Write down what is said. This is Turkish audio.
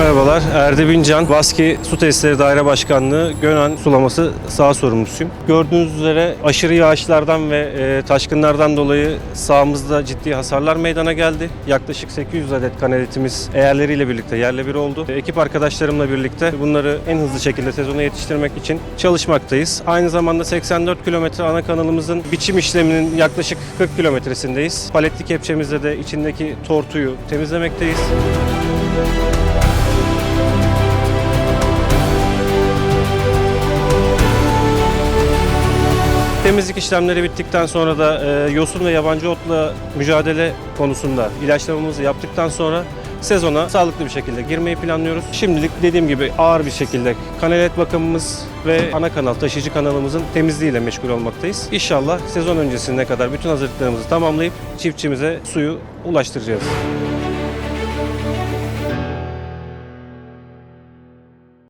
Merhabalar, Erdi Bincan, Baski Su Tesisleri Daire Başkanlığı, Gönen Sulaması sağ sorumlusuyum. Gördüğünüz üzere aşırı yağışlardan ve e, taşkınlardan dolayı sahamızda ciddi hasarlar meydana geldi. Yaklaşık 800 adet kanaletimiz eğerleriyle birlikte yerle bir oldu. E, Ekip arkadaşlarımla birlikte bunları en hızlı şekilde sezona yetiştirmek için çalışmaktayız. Aynı zamanda 84 kilometre ana kanalımızın biçim işleminin yaklaşık 40 kilometresindeyiz. Paletli kepçemizde de içindeki tortuyu temizlemekteyiz. Temizlik işlemleri bittikten sonra da e, yosun ve yabancı otla mücadele konusunda ilaçlamamızı yaptıktan sonra sezona sağlıklı bir şekilde girmeyi planlıyoruz. Şimdilik dediğim gibi ağır bir şekilde kanalet bakımımız ve ana kanal taşıyıcı kanalımızın temizliğiyle meşgul olmaktayız. İnşallah sezon öncesine kadar bütün hazırlıklarımızı tamamlayıp çiftçimize suyu ulaştıracağız.